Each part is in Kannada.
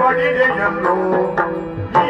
ಬಡಿದೆಯಲ್ಲೋ ಈ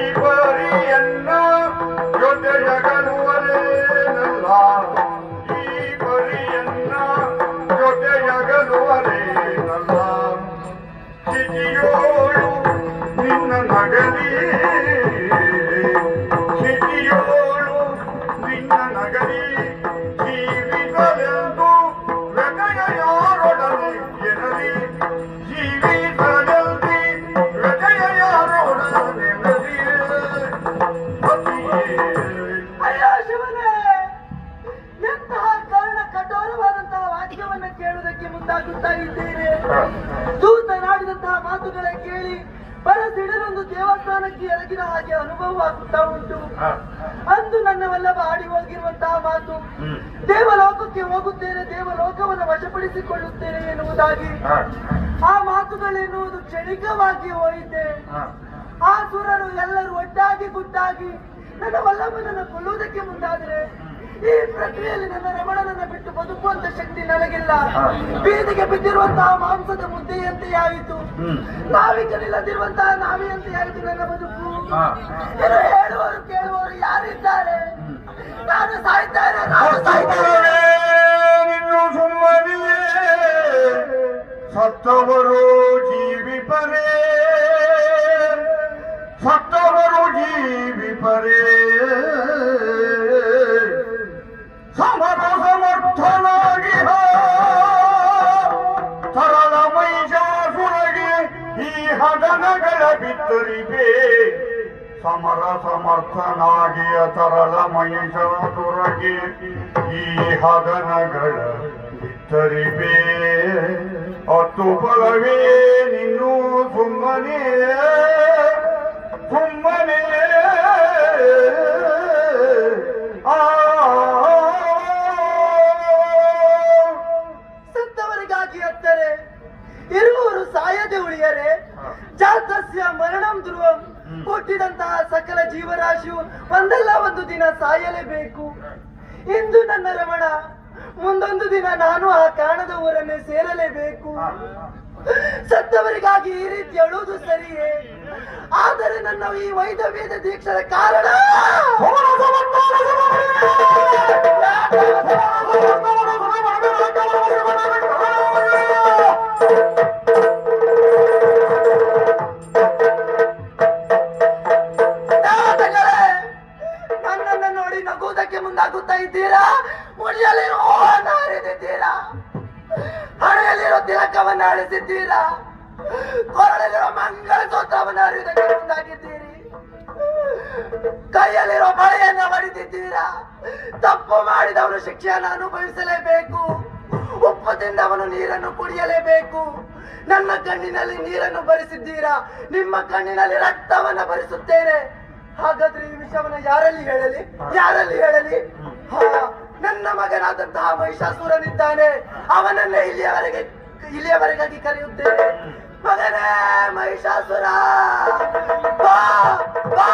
ಕೇಳುವುದಕ್ಕೆ ಮುಂದಾಗುತ್ತಾ ಇದ್ದೇನೆ ದೂತನಾಡಿದಂತಹ ಮಾತುಗಳೇ ಕೇಳಿ ಬರಸಿಡಲೊಂದು ದೇವಸ್ಥಾನಕ್ಕೆ ಎರಗಿನ ಹಾಗೆ ಅನುಭವವಾಗುತ್ತಾ ಉಂಟು. ಅಂದು ನನ್ನ ವಲ್ಲಭ ಆಡಿ ಹೋಗಿರುವಂತಹ ಮಾತು ದೇವಲೋಕಕ್ಕೆ ಹೋಗುತ್ತೇನೆ ದೇವಲೋಕವನ್ನು ವಶಪಡಿಸಿಕೊಳ್ಳುತ್ತೇನೆ ಎನ್ನುವುದಾಗಿ. ಆ ಮಾತುಗಳೆನ್ನುವುದು ಕ್ಷಣಿಕವಾಗಿ ಹೋಯಿತೆ. ಆ ಸುರರು ಎಲ್ಲರೂ ಒಟ್ಟಾಗಿ ಗುಟ್ಟಾಗಿ ನನ್ನ ವಲ್ಲಭನನ್ನು ಕೊಲ್ಲುವುದಕ್ಕೆ ಮುಂದಾದರೆ ಈ ಪ್ರಕ್ರಿಯೆಯಲ್ಲಿ ನನ್ನ ರಮಣನನ್ನ ಬಿಟ್ಟು ಬದುಕುವಂತ ಶಕ್ತಿ ನನಗಿಲ್ಲ. ಬೀದಿಗೆ ಬಿದ್ದಿರುವಂತಹ ಮಾಂಸದ ಮುದ್ದೆಯಂತೆ ಆಯಿತು ನಾವಿಕರಿಲ್ಲದಿರುವಂತಹ ನಾವಿಯಂತೆ ಆಯಿತು ನನ್ನ ಬದುಕು? ಹೇಳುವವರು ಕೇಳುವವರು ಯಾರಿದ್ದಾರೆ? ನಾನು ಸಾಯ್ತಾರೆ ನಾನು ಸಾಯ್ತಾರೆ ಸತ್ತವರು ಜೀವಿಪರೇ ಸತ್ತವರು ಜೀವಿಪರೇ ಹಗನಗಳ ಬಿತ್ತರಿವೆ ಸಮರ ಸಮರ್ಥನಾಗಿಯ ತರಳ ಮಹಿಷಾಸುರಗೆ ಈ ಹಗನಗಳ ಬಿತ್ತರಿವೆ ಅತ್ತು ಫಲವೇ ನಿನ್ನು ಸುಮ್ಮನೆ. ಸುಮ್ಮನೆ. ಆ. ಸತ್ತವರಿಗಾಗಿ ಅತ್ತರೆ ಇರುವವರು ಸಾಯದೆ ಉಳಿಯರೆ. ಜಾತಸ್ಯ ಮರಣಂ ಧ್ರುವಂ. ಹುಟ್ಟಿದಂತಹ ಸಕಲ ಜೀವರಾಶಿಯು ಒಂದಲ್ಲ ಒಂದು ದಿನ ಸಾಯಲೇಬೇಕು. ಇಂದು ನನ್ನ ರಮಣ, ಮುಂದೊಂದು ದಿನ ನಾನು ಆ ಕಾಣದ ಊರನ್ನೇ ಸೇರಲೇಬೇಕು. ಸತ್ತವರಿಗಾಗಿ ಈ ರೀತಿ ಅಳುವುದು ಸರಿಯೇ? ಆದರೆ ನನ್ನ ಈ ವೈದ್ಯವೇದ ದೀಕ್ಷರ ಕಾರಣ ಮುಂದಾಗುತ್ತಾ ಇದ್ದೀರಾ? ಹೂವನ್ನ ಹರಿದಿದ್ದೀರಾ ಹಣೆಯಲ್ಲಿರೋ ತಿಲಕವನ್ನ ಅಳಿಸಿದ್ದೀರಾ ಕೊರಳಲ್ಲಿರೋ ಮಂಗಳ ಸೂತ್ರವನ್ನ ಹರಿದಕ್ಕೆ ಮುಂದಾಗಿದ್ದೀರಿ? ಕೈಯಲ್ಲಿರೋ ಬಳೆಯನ್ನ ಹೊಡೆದಿದ್ದೀರಾ? ತಪ್ಪು ಮಾಡಿದವನು ಶಿಕ್ಷೆಯನ್ನು ಅನುಭವಿಸಲೇಬೇಕು. ಉಪ್ಪು ಅವನು ನೀರನ್ನು ಕುಡಿಯಲೇಬೇಕು. ನನ್ನ ಕಣ್ಣಿನಲ್ಲಿ ನೀರನ್ನು ಭರಿಸಿದ್ದೀರಾ? ನಿಮ್ಮ ಕಣ್ಣಿನಲ್ಲಿ ರಕ್ತವನ್ನ ಭರಿಸುತ್ತೇನೆ. ಹಾಗಾದ್ರೆ ಈ ವಿಷಯವನ್ನ ಯಾರಲ್ಲಿ ಹೇಳಲಿ? ಯಾರಲ್ಲಿ ಹೇಳಲಿ? ಹಾ ನನ್ನ ಮಗನಾದಂತಹ ಮಹಿಷಾಸುರನಿದ್ದಾನೆ. ಅವನನ್ನೇ ಇಲ್ಲಿಯವರೆಗೆ ಇಲ್ಲಿಯವರೆಗಾಗಿ ಕರೆಯುತ್ತೇನೆ. ಮಗನೇ ಮಹಿಷಾಸುರ! ಬಾ ಬಾ